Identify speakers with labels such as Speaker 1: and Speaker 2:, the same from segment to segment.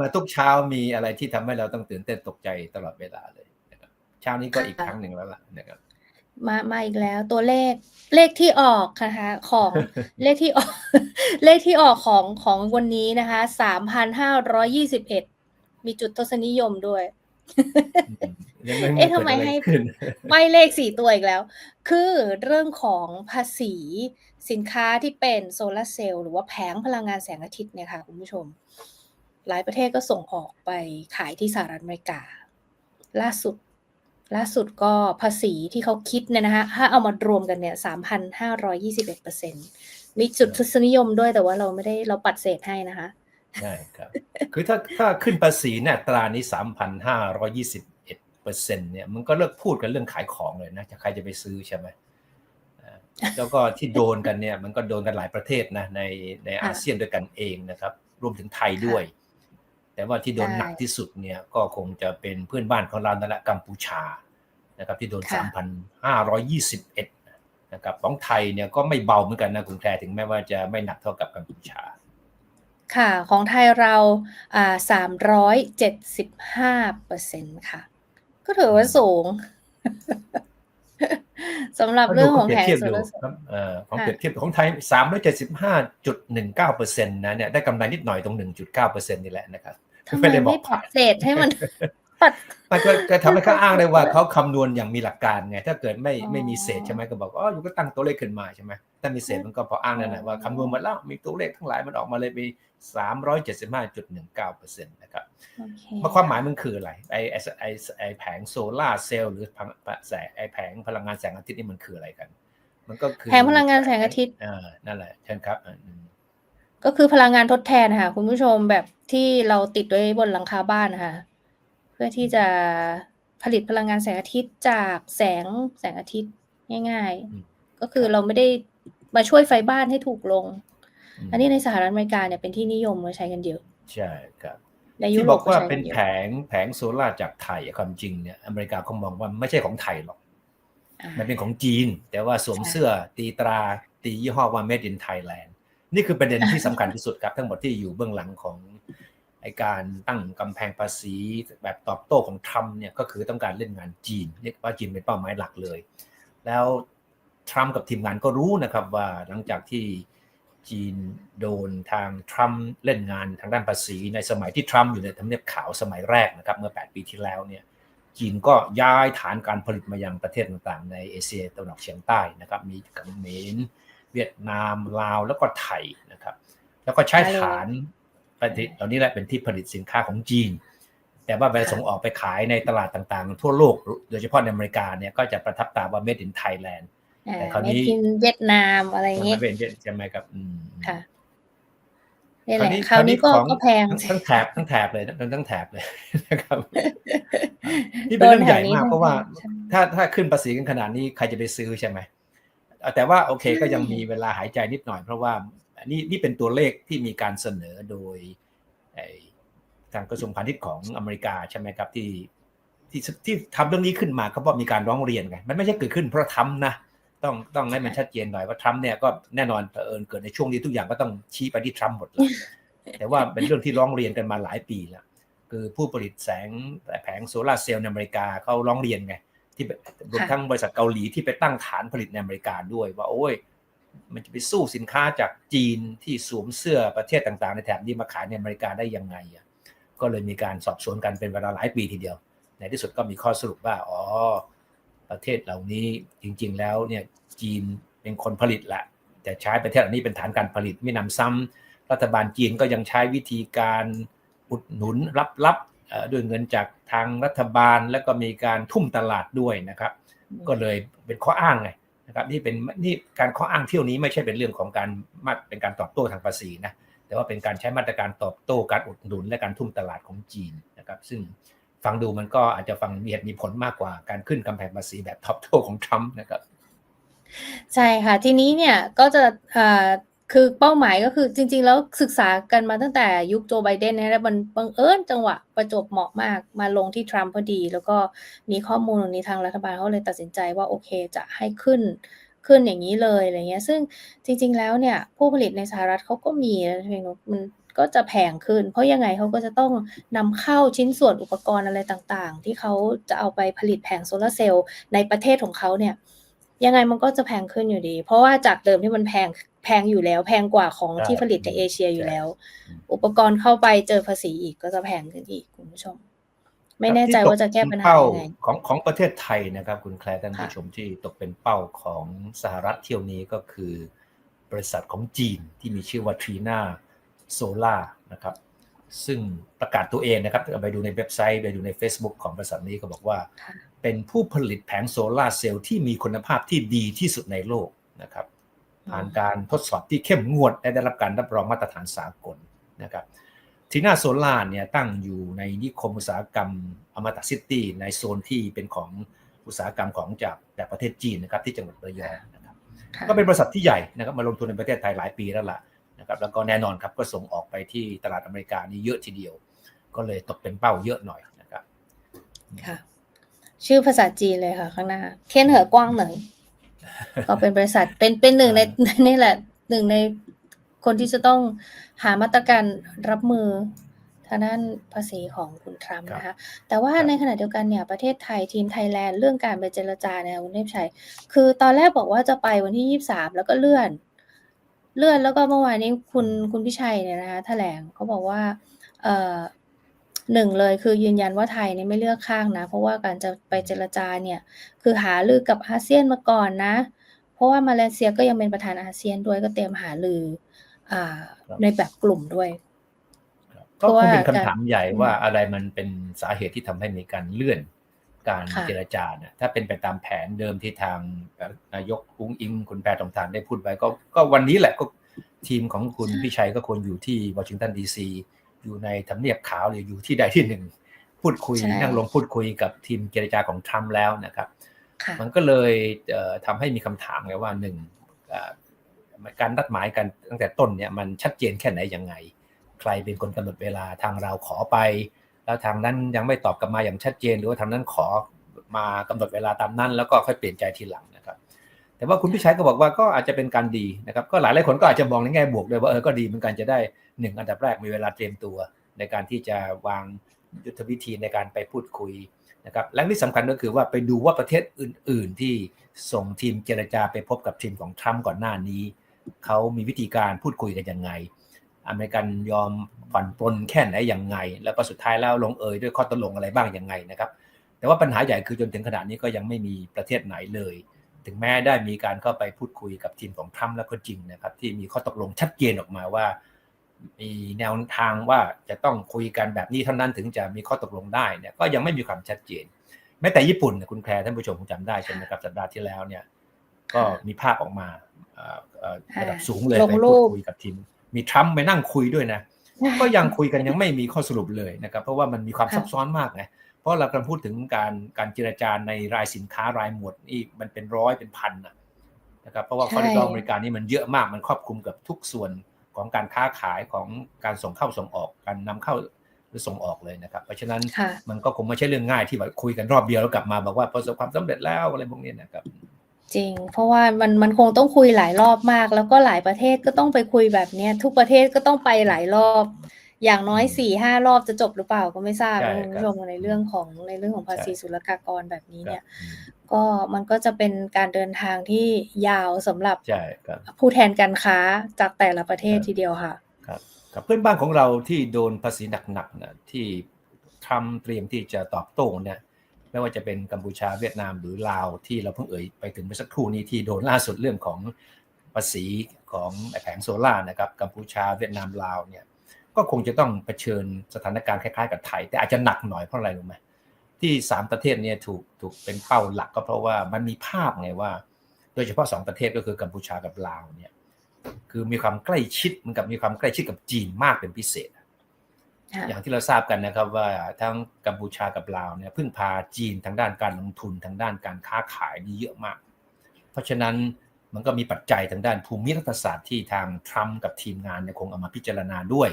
Speaker 1: มาทุกเช้ามีอะไรที่ทำให้เราต้องตื่นเต้นตกใจตลอดเวลาเลยนะครับเช้านี้ก็อีกครั้งหนึ่งแล้วล่ะนะครับ
Speaker 2: มามาอีกแล้วตัวเลขเลขที่ออกนะคะของเลขที่ออก เลขที่ออกของของวันนี้นะคะสามพันห้าร้อยี่สิบเอ็ดมีจุดทศนิยมด้วย
Speaker 1: ยังไม่
Speaker 2: เอ๊ะ
Speaker 1: รู้
Speaker 2: ทำไม
Speaker 1: เกิดอะไร
Speaker 2: ให้
Speaker 1: ขึ้น
Speaker 2: ไม่เลขสี่ตัวอีกแล้ว คือเรื่องของภาษีสินค้าที่เป็นโซลาร์เซลล์หรือว่าแผงพลังงานแสงอาทิตย์เนี่ยค่ะคุณผู้ชม หลายประเทศก็ส่งออกไปขายที่สหรัฐอเมริกา ล่าสุด ล่าสุดก็ภาษีที่เขาคิดเนี่ยนะคะถ้าเอามารวมกันเนี่ยสามพันห้าร้อยยี่สิบเอ็ดเปอร์เซ็นมีจุดทศนิยมด้วยแต่ว่าเราไม่ได้เราปัดเศษให้นะคะ
Speaker 1: ใช่ครับ คือถ้าถ้าขึ้นภาษีเนี่ยตรานี้สามพันห้าร้อยี่สิบเอ็ดเปอร์เซ็นต์เนี่ยมันก็เลิกพูดกันเรื่องขายของเลยนะจะใครจะไปซื้อใช่ไหมอ่าแล้วก็ที่โดนกันเนี่ยมันก็โดนกันหลายประเทศนะในในอาเซียนด้วยกันเองนะครับ รวมถึงไทยด้วย แต่ว่าที่โดน
Speaker 2: ใช่
Speaker 1: หนักที่สุดเนี่ยก็คงจะเป็นเพื่อนบ้านของเรานั่นแหละกัมพูชานะครับที่โดน
Speaker 2: ค่ะ
Speaker 1: 3,521นะครับของไทยเนี่ยก็ไม่เบาเหมือนกันนะคุณแพรถึงแม้ว่าจะไม่หนักเท่ากับกัมพูชา
Speaker 2: ค่ะ ของไทยเราอ่าสามร้อยเจ็ดสิบห้าเปอร์เซ็นค่ะ ก็ถือว่าสูง สำหรับเรื่องของ
Speaker 1: เปรีย
Speaker 2: แผ
Speaker 1: บ
Speaker 2: ง
Speaker 1: เทียบ
Speaker 2: โซ
Speaker 1: ดู
Speaker 2: ลาร์เซล
Speaker 1: ครับ
Speaker 2: ล์
Speaker 1: เอ่อของ
Speaker 2: ค่ะ
Speaker 1: เปรียบเทียบของไทย 375.19เปอร์เซ็นต์นะเนี่ยได้กำไรนิดหน่อยตรง 1.9เปอร์เซ็นต์นี่แหละนะครับ
Speaker 2: ทำไม
Speaker 1: ไม่ได้บอ
Speaker 2: ไม่
Speaker 1: ก
Speaker 2: ปั
Speaker 1: ผ่า
Speaker 2: ด
Speaker 1: น
Speaker 2: เศษให้มันปัด
Speaker 1: มันก็ก็ทำให้เขาอ้างได้ว่าเขาคำนวณอย่างมีหลักการไง ถ้าเกิดไม่
Speaker 2: อ๋อ
Speaker 1: ไม่มีเศษใช่ไหมก็บอกอ๋ออยู่ก็ตั้งตัวเลขขึ้นมาใช่ไหมถ้ามีเศษมันก็พออ้างนั่นแหละว่าคำนวณหมดแล้วมีตัวเลขทั้งหลายมันออกมาเลยมี375.19เปอร์เซ็นต์นะครับ
Speaker 2: โอเค
Speaker 1: มันความหมายมันคืออะไรไอไอไอไอแผงโซลาร์เซลล์หรือพลังแสงไอแผงพลังงานแสงอาทิตย์นี่มันคืออะไรกัน มันก็คือ
Speaker 2: แผงพลังงานแสงอาทิตย์
Speaker 1: อ่านั่นแหละเช่นครับอ่าอืม
Speaker 2: ก็คือพลังงานทดแทนนะคะคุณผู้ชมแบบที่เราติดไว้บนหลังคาบ้านนะคะเพื่อที่จะผลิตพลังงานแสงอาทิตย์จากแสงแสงอาทิตย์ง่าย
Speaker 1: อืม
Speaker 2: ๆก็คือเราไม่ได้มาช่วยไฟบ้านให้ถูกลง
Speaker 1: ม
Speaker 2: อันนี้ในสหรัฐอเมริกาเนี่ยเป็นที่นิยมมาใช้กันเยอะ
Speaker 1: ใช่ครับ
Speaker 2: ในยุ
Speaker 1: ที่
Speaker 2: โร
Speaker 1: บอ
Speaker 2: ป
Speaker 1: กว่า
Speaker 2: ใช้
Speaker 1: เป็น
Speaker 2: ยอะ
Speaker 1: แผงแผงโซลาร์จากไทยอะความจริงเนี่ยอเมริกาเขามองว่าไม่ใช่ของไทยหรอก
Speaker 2: อ่า
Speaker 1: มันเป็นของจีน แต่ว่าสวม
Speaker 2: ใช่
Speaker 1: เสื้อตีตราตียี่ห้อว่า made in Thailand นี่คือประเด็นที่สำคัญที่สุดครับ ทั้งหมดที่อยู่เบื้องหลังของไอการตั้งกำแพงภาษีแบบตอบโต้ของทรัมป์เนี่ยก็คือต้องการเล่นงานจีนเรียกว่าจีนเป็นเป้าหมายหลักเลย แล้วทรัมป์กับทีมงานก็รู้นะครับว่าหลังจากที่ จีนโดนทางทรัมป์เล่นงานทางด้านภาษี ในสมัยที่ทรัมป์อยู่ในทำเนียบขาวสมัยแรกนะครับเมื่อ 8 ปีที่แล้วเนี่ยจีนก็ย้ายฐานการผลิตมายังประเทศต่างๆ ในเอเชียตะวันออกเฉียงใต้นะครับมีเขมเมรเวียดนามลาวแล้วก็ไทยนะครับแล้วก็ใช้ฐานประเทศเหล่านี้แหละเป็นที่ผลิตสินค้าของจีน แต่ว่าเวลาส่งออกไปขายในตลาดต่างๆ ทั่วโลก โดยเฉพาะในอเมริกาเนี่ยก็จะประทับตาว่า made in Thailand แต่คราวนี้
Speaker 2: ไม่กินเวียดนามอะไรอย่าง
Speaker 1: มัน
Speaker 2: งี้
Speaker 1: ไม่เป็นใช่ไหมครับอืม
Speaker 2: ค่ะนี่แหละ
Speaker 1: นี้
Speaker 2: คราวนี้ก็
Speaker 1: ของ
Speaker 2: ก็แพง
Speaker 1: ทั้ทั้งแถบทั้งแถบเลยทั้งทั้งแถบเลยนะครับนี่เป็นเรื่องใหญ่มาก
Speaker 2: โดนแถวนี้
Speaker 1: เพราะว่า
Speaker 2: ใช่
Speaker 1: ถ้าถ้าขึ้นภาษีกันขนาดนี้ใครจะไปซื้อใช่ไหมเอาแต่ว่าโอเค
Speaker 2: ใช่
Speaker 1: ก็ยังมีเวลาหายใจนิดหน่อย เพราะว่านี่นี่เป็นตัวเลขที่มีการเสนอโดยไอ้ทางกระทรวงพาณิชย์ของอเมริกาใช่ไหมครับที่ที่ที่ทำเรื่องนี้ขึ้นมาก็เพราะมีการร้องเรียนไงมันไม่ใช่เกิดขึ้นเพราะทำนะ ต้องต้องให้มันชัดเจนหน่อยว่าทรัมป์เนี่ยก็แน่นอนเผอิญเกิดในช่วงนี้ทุกอย่างก็ต้องชี้ไปที่ทรัมป์หมดเลยแต่ว่าเป็นเรื่องที่ร้องเรียนกันมาหลายปีแล้วคือผู้ผลิตแสงแผงโซลาร์เซลล์ในอเมริกาเขาร้องเรียนไงที่รวมทั้งบริษัทเกาหลีที่ไปตั้งฐานผลิตในอเมริกาด้วย ว่าโอ้ย มันจะไปสู้สินค้าจากจีนที่สวมเสื้อประเทศต่างๆ ในแถบนี้มาขายในอเมริกาได้ยังไงอะก็เลยมีการสอบสวนกันเป็นเวลาหลายปีทีเดียว ในที่สุดก็มีข้อสรุปว่าอ๋อ ประเทศเหล่านี้จริง ๆ แล้วเนี่ยจีนเป็นคนผลิตแหละแต่ใช้ประเทศเหล่านี้เป็นฐานการผลิตไม่นำซ้ำรัฐบาลจีนก็ยังใช้วิธีการอุดหนุนรับๆเอ่อด้วยเงินจากทางรัฐบาลแล้วก็มีการทุ่มตลาดด้วยนะครับ ก็เลยเป็นข้ออ้างไงนะครับนี่เป็นนี่การข้ออ้างเที่ยวนี้ไม่ใช่เป็นเรื่องของการมาเป็นการตอบโต้ทางภาษีนะแต่ว่าเป็นการใช้มาตรการตอบโต้การอุดหนุนและการทุ่มตลาดของจีนนะครับ ซึ่ง ฟังดูมันก็อาจจะฟังมีเหตุมีผลมากกว่าการขึ้นกำแพงภาษีแบบตอบโต้ของทรัมป์นะครับ
Speaker 2: ใช่ค่ะ ทีนี้เนี่ยก็จะคือเป้าหมายก็คือจริง ๆ แล้วศึกษากันมาตั้งแต่ยุคโจไบเดนนะแล้วมันบังเอิญจังหวะประจบเหมาะมากมาลงที่ทรัมป์พอดี แล้วก็มีข้อมูลตรงนี้ทางรัฐบาลเขาเลยตัดสินใจว่าโอเคจะให้ขึ้นขึ้นอย่างนี้เลยอะไรเงี้ย ซึ่งจริง ๆ แล้วเนี่ยผู้ผลิตในสหรัฐเขาก็มีนะเพียงมัน ก็จะแพงขึ้น เพราะยังไงเขาก็จะต้องนำเข้าชิ้นส่วนอุปกรณ์อะไรต่างๆ ที่เขาจะเอาไปผลิตแผงโซลาร์เซลล์ในประเทศของเขาเนี่ยยังไงมันก็จะแพงขึ้นอยู่ดี เพราะว่าจากเดิมที่มันแพงแพงอยู่แล้ว แพงกว่าของ
Speaker 1: ใช่
Speaker 2: ที่ผลิตในเอเชียอยู่แล้ว
Speaker 1: อืม
Speaker 2: อุปกรณ์เข้าไปเจอภาษีอีกก็จะแพงขึ้นอีกคุณผู้ชม ไม่แน่ใจว่าจะแก้ปัญหา
Speaker 1: เป้า
Speaker 2: ยังไง
Speaker 1: ของของประเทศไทยนะครับ คุณแคลร์ท่านผู้ชมที่ตกเป็นเป้าของสหรัฐเที่ยวนี้ก็คือบริษัทของจีนที่มีชื่อว่าทรีนา โซลานะครับซึ่งประกาศตัวเองนะครับไปดูในเว็บไซต์ไปดูใน Facebook ของบริษัทนี้ก็บอกว่า
Speaker 2: ค่ะ
Speaker 1: เป็นผู้ผลิตแผงโซลาร์เซลล์ที่มีคุณภาพที่ดีที่สุดในโลกนะครับผ่านการทดสอบที่เข้มงวดและได้รับการรับรองมาตรฐานสากลนะครับทีน่าโซล่าเนี่ยตั้งอยู่ในนิคมอุตสาหกรรมอมตะซิตี้ในโซนที่เป็นของอุตสาหกรรมของจากจากประเทศจีนนะครับที่จังหวัดระยองนะครับ
Speaker 2: ค่ะ
Speaker 1: ก็เป็นบริษัทที่ใหญ่นะครับมาลงทุนในประเทศไทยหลายปีแล้วล่ะ นะครับแล้วก็แน่นอนครับก็ส่งออกไปที่ตลาดอเมริกานี่เยอะทีเดียว ก็เลยตกเป็นเป้าเยอะหน่อยนะครับ
Speaker 2: ค่ะชื่อภาษาจีนเลยค่ะข้างหน้าเทียนเหอกว้างเหนิงก็เป็นบริษัทเป็นเป็นหนึ่งในนี่แหละหนึ่งในคนที่จะต้องหามาตรการรับมือทางด้านภาษีของคุณทรัมป์นะคะ แต่ว่า
Speaker 1: ครับ
Speaker 2: ในขณะเดียวกันเนี่ยประเทศไทยทีมไทยแลนด์เรื่องการไปเจรจาเนี่ยคุณเทพชัย คือตอนแรกบอกว่าจะไปวันที่ยี่สามแล้วก็เลื่อน เลื่อนแล้วก็เมื่อวานนี้คุณคุณพิชัยเนี่ยนะคะแถลงเขาบอกว่าเอ่อหนึ่งเลยคือยืนยันว่าไทยเนี่ยไม่เลือกข้างนะ เพราะว่าการจะไปเจรจาเนี่ย คือหารือกับอาเซียนมาก่อนนะ เพราะว่ามาเลเซียก็ยังเป็นประธานอาเซียนด้วยก็เตรียมหารืออ่า
Speaker 1: ครับ
Speaker 2: ในแบบกลุ่มด้วย
Speaker 1: ครับ
Speaker 2: เพ
Speaker 1: ก็
Speaker 2: ราะ
Speaker 1: ค
Speaker 2: ว่าง
Speaker 1: เป็นคำถาม
Speaker 2: การ
Speaker 1: ใหญ่ว่าอะไรมันเป็นสาเหตุที่ทำให้มีการเลื่อน การ
Speaker 2: ค่ะ
Speaker 1: เจรจาเนี่ยถ้าเป็นไปตามแผนเดิมที่ทางนายกอุ้งอิงคุณแพทองทานได้พูดไว้ก็ก็วันนี้แหละก็ทีมของคุณพิชัยก็ควรอยู่ที่วอชิงตันดีซีอยู่ในทำเนียบขาวหรืออยู่ที่ใดที่หนึ่ง พูดคุย
Speaker 2: ใช่
Speaker 1: นั่งลงพูดคุยกับทีมเจรจาของทรัมป์แล้วนะครับ
Speaker 2: ค่ะ
Speaker 1: มันก็เลยเอ่อทำให้มีคำถามไงว่าหนึ่งเอ่อการนัดหมายกันตั้งแต่ต้นเนี่ยมันชัดเจนแค่ไหนยังไง ใครเป็นคนกำหนดเวลาทางเราขอไป แล้วทางนั้นยังไม่ตอบกลับมาอย่างชัดเจน หรือว่าทางนั้นขอมากำหนดเวลาตามนั้น แล้วก็ค่อยเปลี่ยนใจทีหลังนะครับ แต่ว่าคุณพิชัยก็บอกว่าก็อาจจะเป็นการดีนะครับก็หลายหลายคนก็อาจจะมองในแง่บวกด้วยว่าเออก็ดีเหมือนกันจะได้หนึ่งอันดับแรกมีเวลาเตรียมตัวในการที่จะวางยุทธวิธีในการไปพูดคุยนะครับและที่สำคัญก็คือว่าไปดูว่าประเทศอื่น ๆ ที่ส่งทีมเจรจาไปพบกับทีมของทรัมป์ก่อนหน้านี้เขามีวิธีการพูดคุยกันยังไง อเมริกันยอมผ่อนปลนแค่ไหนอยังไง แล้วก็สุดท้ายแล้วลงเอยด้วยข้อตกลงอะไรบ้างอยังไงนะครับ แต่ว่าปัญหาใหญ่คือจนถึงขณะนี้ก็ยังไม่มีประเทศไหนเลย ถึงแม้ได้มีการเข้าไปพูดคุยกับทีมของทรัมป์แล้วก็จริงนะครับ ที่มีข้อตกลงชัดเจนออกมาว่า มีแนวทางว่าจะต้องคุยกันแบบนี้เท่านั้นถึงจะมีข้อตกลงได้เนี่ยก็ยังไม่มีความชัดเจน แม้แต่ญี่ปุ่นคุณแพรท่านผู้ชมคงจำได้ใช่ไหมครับสัปดาห์ที่แล้วเนี่ยก็มีภาพออกมาระดับสูงเลยไป
Speaker 2: รู
Speaker 1: พูดคุยกับทีม มีทรัมป์ไปนั่งคุยด้วยนะ ก็ยังคุยกันยังไม่มีข้อสรุปเลยนะครับ เพราะว่ามันมีความ
Speaker 2: ค่ะ
Speaker 1: ซับซ้อนมากไงเพราะเรากำลังพูดถึงการการเจรจาในรายสินค้ารายหมวดนี่มันเป็นร้อยเป็นพันนะนะครับเพราะว่าข้อเรียกร้องอเมริกานี่มันเยอะมากมันครอบคลุมกับทุกส่วนของการค้าขายของการส่งเข้าส่งออกการนำเข้าหรือส่งออกเลยนะครับ เพราะฉะนั้น
Speaker 2: ค่ะ
Speaker 1: มันก็คงไม่ใช่เรื่องง่ายที่แบบคุยกันรอบเดียวแล้วกลับมาบอกว่าประสบความสำเร็จแล้วอะไรพวกนี้นะครับ
Speaker 2: จริง เพราะว่ามันมันคงต้องคุยหลายรอบมาก แล้วก็หลายประเทศก็ต้องไปคุยแบบเนี้ย ทุกประเทศก็ต้องไปหลายรอบ อย่างน้อย
Speaker 1: อืม
Speaker 2: สี่ห้ารอบจะจบหรือเปล่าก็ไม่ทราบ
Speaker 1: ใช่
Speaker 2: นะคุณ
Speaker 1: ครับ
Speaker 2: ผู้ชมในเรื่องของในเรื่องของภาษี
Speaker 1: ใช่
Speaker 2: ศุลกากรแบบนี้เนี่ย
Speaker 1: อืม
Speaker 2: ก็มันก็จะเป็นการเดินทางที่ยาวสำหรับ
Speaker 1: ใช่ครับ
Speaker 2: ผู้แทนการค้าจากแต่ละประเทศ
Speaker 1: ครับ
Speaker 2: ทีเดียวค่ะ
Speaker 1: ครับกับเพื่อนบ้านของเราที่โดนภาษีหนักๆนะที่ทรัมป์เตรียมที่จะตอบโต้เนี่ย ไม่ว่าจะเป็นกัมพูชาเวียดนามหรือลาวที่เราเพิ่งเอ่ยไปถึงเมื่อสักครู่นี้ที่โดนล่าสุดเรื่องของภาษีของแผงโซล่าร์นะครับกัมพูชาเวียดนามลาวเนี่ยก็คงจะต้องเผชิญสถานการณ์คล้ายๆกับไทย แต่อาจจะหนักหน่อยเพราะอะไรรู้ไหมที่สามประเทศเนี่ยถูกถูกเป็นเป้าหลักก็เพราะว่ามันมีภาพไงว่า โดยเฉพาะสองประเทศก็คือกัมพูชากับลาวเนี่ยคือมีความใกล้ชิดเหมือนกับมีความใกล้ชิดกับจีนมากเป็นพิเศษ อย่างที่เราทราบกันนะครับว่าทั้งกัมพูชากับลาวเนี่ยพึ่งพาจีนทางด้านการลงทุนทางด้านการค้าขายนี่เยอะมาก เพราะฉะนั้นมันก็มีปัจจัยทางด้านภูมิรัฐศาสตร์ที่ทางทรัมป์กับทีมงานเนี่ยคงเอามาพิจารณาด้วย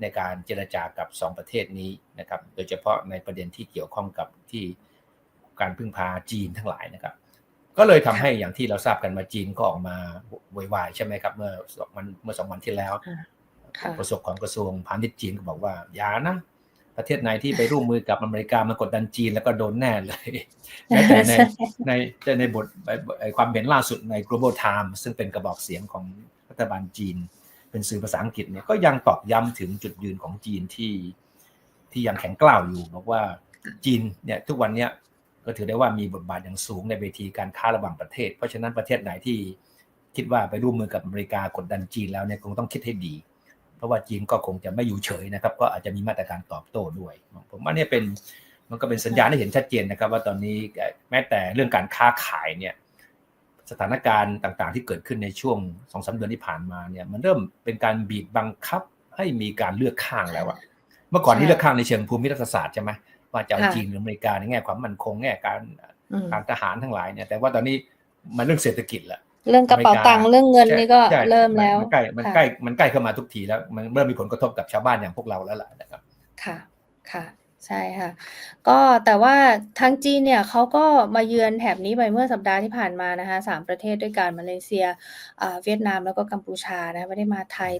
Speaker 1: ในการเจรจากับสองประเทศนี้นะครับโดยเฉพาะในประเด็นที่เกี่ยวข้องกับที่การพึ่งพาจีนทั้งหลายนะครับ ก็เลยทำให้อย่างที่เราทราบกันมาจีนก็ออกมาโวยวายใช่ไหมครับ เมื่อสองวันเมื่อสองวันที่แล้ว
Speaker 2: ค่ะค่ะ
Speaker 1: โฆษกของกระทรวงพาณิชย์จีนก็บอกว่าอย่านะประเทศไหนที่ไปร่วมมือกับอเมริกา มากดดันจีนแล้วก็โดนแน่เลยแม้แต่ในในในบทความเห็นล่าสุดใน global time ซึ่งเป็นกระบอกเสียงของรัฐบาลจีน เป็นสื่อภาษาอังกฤษเนี่ยก็ยังตอกย้ำถึงจุดยืนของจีนที่ที่ยังแข็งกร้าวอยู่ บอกว่าจีนเนี่ยทุกวันเนี้ยก็ถือได้ว่ามีบทบาทอย่างสูงในเวทีการค้าระหว่างประเทศ เพราะฉะนั้นประเทศไหนที่คิดว่าไปร่วมมือกับอเมริกากดดันจีนแล้วเนี่ยคงต้องคิดให้ดี ราะว่าจีนก็คงจะไม่อยู่เฉยนะครับ ก็อาจจะมีมาตรการตอบโต้ด้วย ผมว่าเนี่ยเป็นมันก็เป็นสัญญาณที่เห็นชัดเจนนะครับ ว่าตอนนี้แม้แต่เรื่องการค้าขายเนี่ยสถานการณ์ต่างๆ ที่เกิดขึ้นในช่วงสองสาเดือนที่ผ่านมาเนี่ยมันเริ่มเป็นการบีบบังคับให้มีการเลือกข้างแล้วอะเมื่อก่อนที่เลือกข้างในเชิงภูมิรัฐศาสตร์ใช่ไหมว่าจะเอา
Speaker 2: ค่ะ
Speaker 1: จีนหรืออเมริกาในแง่ความมั่นคงแง่การ
Speaker 2: อืม
Speaker 1: การทหารทั้งหลายเนี่ยแต่ว่าตอนนี้มันเรื่องเศรษฐกิจละ
Speaker 2: เรื่องกระเป๋าตังค์เรื่องเงินนี่ก็
Speaker 1: ใช่
Speaker 2: เริ่มแล้ว
Speaker 1: นใกล้มัน
Speaker 2: ค่ะ
Speaker 1: ใกล้มันใกล้เข้ามาทุกทีแล้ว มันเริ่มมีผลกระทบกับชาวบ้านอย่างพวกเราแล้วล่ะนะครับ
Speaker 2: ค่ะค่ะใช่ค่ะ ก็แต่ว่าทางจีนเนี่ยเขาก็มาเยือนแถบนี้ไปเมื่อสัปดาห์ที่ผ่านมานะคะสามประเทศด้วยกันมาเลเซียอ่าเวียดนามแล้วก็กัมพูชานะไม่ได้มาไทย